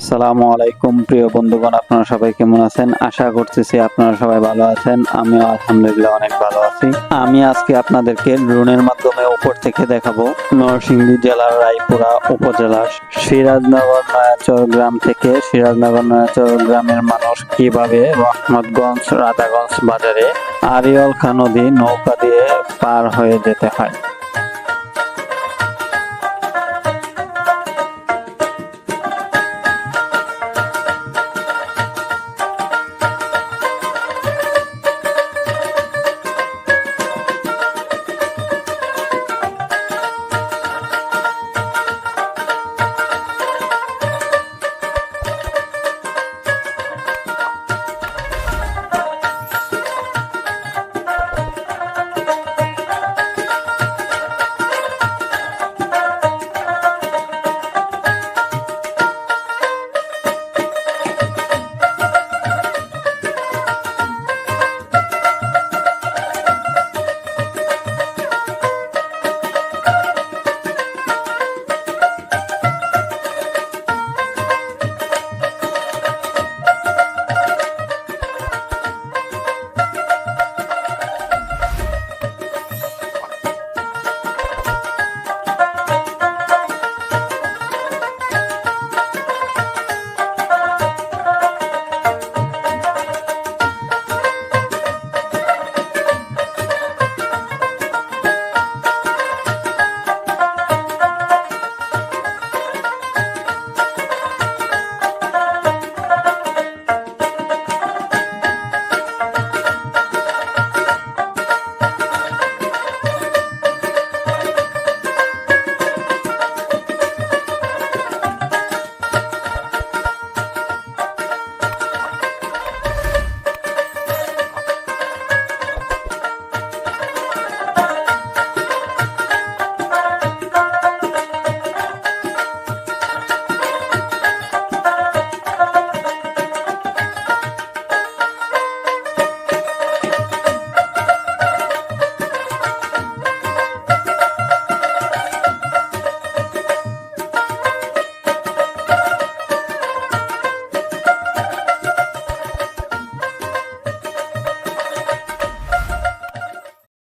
আসসালামু আলাইকুম, প্রিয় বন্ধুগণ, আপনারা সবাই কেমন আছেন? আশা করতেছি আপনারা সবাই ভালো আছেন। আমিও আলহামদুলিল্লাহ অনেক ভালো আছি। আমি আজকে আপনাদেরকে ড্রোনের মাধ্যমে উপর থেকে দেখাবো নরসিংদী জেলার রায়পুরা উপজেলার সিরাজনগর নয়াচর গ্রাম থেকে সিরাজনগর নয়াচর গ্রামের মানুষ কীভাবে রহমতগঞ্জ, রাধাগঞ্জ বাজারে আরিয়ল খা নদী নৌকা দিয়ে পার হয়ে যেতে হয়।